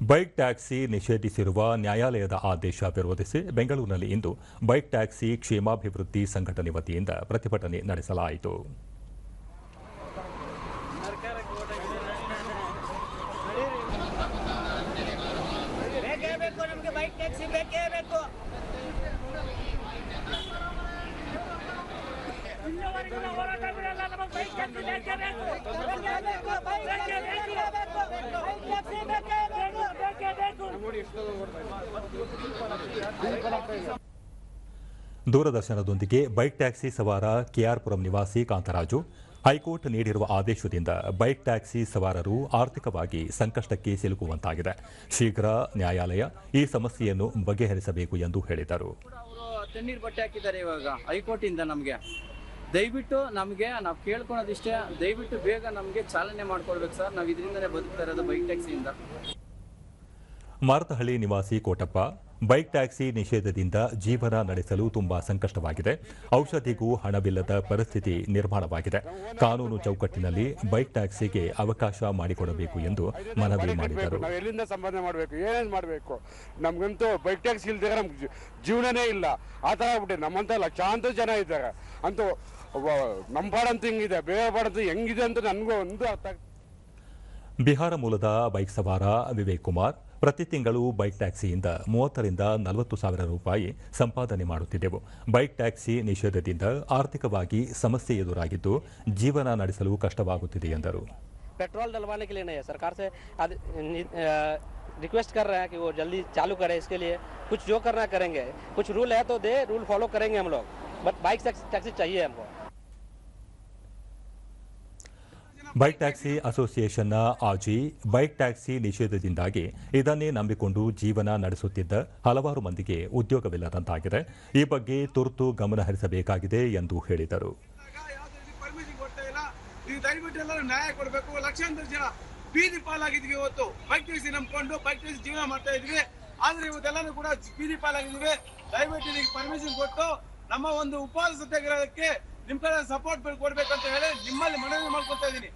Bike taxi ನಿಷೇಧಿಸಿರುವ ನ್ಯಾಯಾಲಯದ ಆದೇಶ ವಿರೋಧಿಸಿ ಬೆಂಗಳೂರಿನಲ್ಲಿ ಇಂದು ಬೈಕ್ ಟ್ಯಾಕ್ಸಿ ಕ್ಷೇಮಾಭಿವೃದ್ಧಿ ಸಂಘಟನೆ ವತಿಯಿಂದ ಪ್ರತಿಭಟನೆ ನಡೆಸಲಾಯಿತು. ಬೇಕೇ ಬೇಕು ನಮಗೆ ಬೈಕ್ ಟ್ಯಾಕ್ಸಿ ಬೇಕೇ ಬೇಕು ಇಲ್ಲಿವರೆಗಿನ ಹೋರಾಟ ಬಿಡಲ್ಲ ನಮಗೆ ಬೈಕ್ ಟ್ಯಾಕ್ಸಿ ಬೇಕೇ ಬೇಕು ಬೇಕೇ ಬೇಕು ಬೈಕ್ ಟ್ಯಾಕ್ಸಿ ಬೇಕೇ ಬೇಕು ಬೈಕ್ ಟ್ಯಾಕ್ಸಿ ಬೇಕೇ ಬೇಕು ಬೇಕೇ ಬೇಕು ದೂರದರ್ಶನದೊಂದಿಗೆ ಬೈಕ್ ಟ್ಯಾಕ್ಸಿ ಸವಾರ ಕೆಆರ್ಪುರಂ ನಿವಾಸಿ ಕಾಂತರಾಜು. ಹೈಕೋರ್ಟ್ ನೀಡಿರುವ ಆದೇಶದಿಂದ ಬೈಕ್ ಟ್ಯಾಕ್ಸಿ ಸವಾರರು ಆರ್ಥಿಕವಾಗಿ ಸಂಕಷ್ಟಕ್ಕೆ ಸಿಲುಕುವಂತಾಗಿದೆ. ಶೀಘ್ರ ನ್ಯಾಯಾಲಯ ಈ ಸಮಸ್ಯೆಯನ್ನು ಬಗೆಹರಿಸಬೇಕು ಎಂದು ಹೇಳಿದರು. ತಣ್ಣೀರ್ ಬಟ್ಟೆ ಹಾಕಿದ್ದಾರೆ ಇವಾಗ ಹೈಕೋರ್ಟ್ ಇಂದ ನಮಗೆ. ದಯವಿಟ್ಟು ನಮಗೆ ನಾವು ಕೇಳ್ಕೊಳೋದಿಷ್ಟೇ, ದಯವಿಟ್ಟು ಬೇಗ ನಮಗೆ ಚಾಲನೆ ಮಾಡ್ಕೊಳ್ಬೇಕು ಸರ್. ನಾವು ಇದರಿಂದನೇ ಬದುಕ್ತಾ ಇರೋದು ಬೈಕ್ ಟ್ಯಾಕ್ಸಿಯಿಂದ. ಮಾರತಹಳ್ಳಿ ನಿವಾಸಿ ಕೋಟಪ್ಪ ಬೈಕ್ ಟ್ಯಾಕ್ಸಿ ನಿಷೇಧದಿಂದ ಜೀವನ ನಡೆಸಲು ತುಂಬಾ ಸಂಕಷ್ಟವಾಗಿದೆ. ಔಷಧಿಗೂ ಹಣವಿಲ್ಲದ ಪರಿಸ್ಥಿತಿ ನಿರ್ಮಾಣವಾಗಿದೆ. ಕಾನೂನು ಚೌಕಟ್ಟಿನಲ್ಲಿ ಬೈಕ್ ಟ್ಯಾಕ್ಸಿಗೆ ಅವಕಾಶ ಮಾಡಿಕೊಡಬೇಕು ಎಂದು ಮನವಿ ಮಾಡಿದರು. ನಾವು ಎಲ್ಲಿಂದ ಸಂಬಂಧ ಮಾಡಬೇಕು ಏನೇನು ಮಾಡಬೇಕು? ನಮಗಂತೂ ಬೈಕ್ ಟ್ಯಾಕ್ಸಿ ಇಲ್ದಿರ ನಮ್ಗೆ ಜೀವನನೇ ಇಲ್ಲ. ಆ ಥರ ಆಗ್ಬಿಟ್ಟಿದೆ ನಮ್ಮಂತ ಲಕ್ಷಾಂತರ ಜನ ಇದ್ದಾರೆ. ಅಂತೂ ನಮ್ಮ ಪಾಡಂತೂ ಹಿಂಗಿದೆ ಬೇರೆ ಪಾಡಂತೂ ಹೆಂಗಿದೆ ಅಂತ ನನಗೂ ಒಂದು ಅರ್ಥ ಬಿಹಾರ ಮೂಲದ ಬೈಕ್ ಸವಾರ ವಿವೇಕ್ ಕುಮಾರ್ ಪ್ರತಿ ತಿಂಗಳು ಬೈಕ್ ಟ್ಯಾಕ್ಸಿಯಿಂದ ಮೂವತ್ತರಿಂದ ನಲವತ್ತು ಸಾವಿರ ರೂಪಾಯಿ ಸಂಪಾದನೆ ಮಾಡುತ್ತಿದ್ದೆವು ಬೈಕ್ ಟ್ಯಾಕ್ಸಿ ನಿಷೇಧದಿಂದ ಆರ್ಥಿಕವಾಗಿ ಸಮಸ್ಯೆ ಎದುರಾಗಿದ್ದು ಜೀವನ ನಡೆಸಲು ಕಷ್ಟವಾಗುತ್ತಿದೆ ಎಂದರು पेट्रोल डलवाने के लिए नहीं है सरकार से आद- नि- अ, रिक्वेस्ट कर रहे हैं कि वो जल्दी चालू करे इसके लिए कुछ जो करना करेंगे कुछ रूल है तो दे रूल फॉलो करेंगे हम लोग बट बाइक टैक्सी टैक्सी चाहिए हमको ಬೈಕ್ ಟ್ಯಾಕ್ಸಿ ಅಸೋಸಿಯೇಷನ್ನ ಆಜಿ ಬೈಕ್ ಟ್ಯಾಕ್ಸಿ ನಿಷೇಧದಿಂದಾಗಿ ಇದನ್ನೇ ನಂಬಿಕೊಂಡು ಜೀವನ ನಡೆಸುತ್ತಿದ್ದ ಹಲವಾರು ಮಂದಿಗೆ ಉದ್ಯೋಗವಿಲ್ಲದಂತಾಗಿದೆ. ಈ ಬಗ್ಗೆ ತುರ್ತು ಗಮನ ಹರಿಸಬೇಕಾಗಿದೆ ಎಂದು ಹೇಳಿದರು. ನ್ಯಾಯ ಕೊಡಬೇಕು. ಲಕ್ಷಾಂತರ ಜನ ಬೀದಿ ಪಾಲಾಗಿದ್ವಿ ಇವತ್ತು. ಬೈಕ್ ಟ್ಯಾಕ್ಸಿ ನಂಬ್ಕೊಂಡು ಬೈಕ್ ಟ್ಯಾಕ್ಸಿ ಜೀವನ ಮಾಡ್ತಾ ಇದ್ವಿ. ಆದ್ರೆ ಇವತ್ತೆಲ್ಲರೂ ಕೂಡ ಬೀದಿ ಪಾಲಾಗಿದ್ವಿ. ದಯವಿಟ್ಟು ಇದಕ್ಕೆ ಪರ್ಮಿಷನ್ ಕೊಟ್ಟು ನಮ್ಮ ಒಂದು ಉಪವಾಸ ಸತ್ಯಾಗ್ರಹಕ್ಕೆ ನಿಮ್ ಕಡೆ ಸಪೋರ್ಟ್ ಕೊಡ್ಬೇಕಂತ ಹೇಳಿ ನಿಮ್ಮಲ್ಲಿ ಮನವಿ ಮಾಡ್ಕೊತಾ ಇದ್ದೀನಿ.